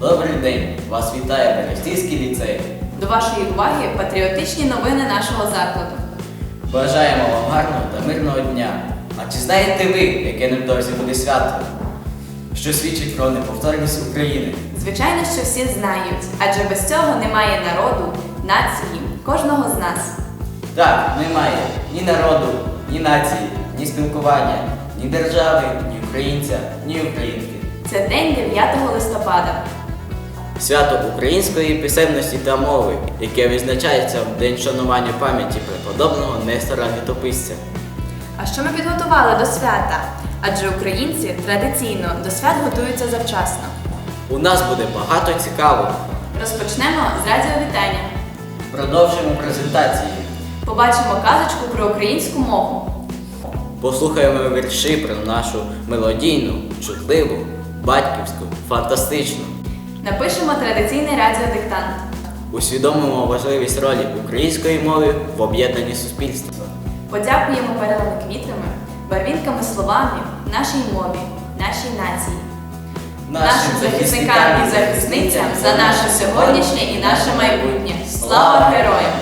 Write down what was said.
Добрий день! Вас вітає Берестійський ліцей. До вашої уваги патріотичні новини нашого закладу. Бажаємо вам гарного та мирного дня. А чи знаєте ви, яке невдовзі буде свято? Що свідчить про неповторність України? Звичайно, що всі знають, адже без цього немає народу, нації, кожного з нас. Так, немає ні народу, ні нації, ні спілкування, ні держави, ні українця, ні українки. Це день 9 листопада. Свято української писемності та мови, яке визначається в день шанування пам'яті преподобного Нестора Літописця. А що ми підготували до свята? Адже українці традиційно до свят готуються завчасно. У нас буде багато цікавого. Розпочнемо з радіовітання. Продовжимо презентації. Побачимо казочку про українську мову. Послухаємо вірші про нашу мелодійну, чутливу, батьківську, фантастичну. Напишемо традиційний радіодиктант. Усвідомимо важливість ролі української мови в об'єднанні суспільства. Подякуємо перелами квітами, барвінками словами, нашій мові, нашій нації. Нашим захисникам і захисницям за наше сьогоднішнє і наше майбутнє. Слава героям!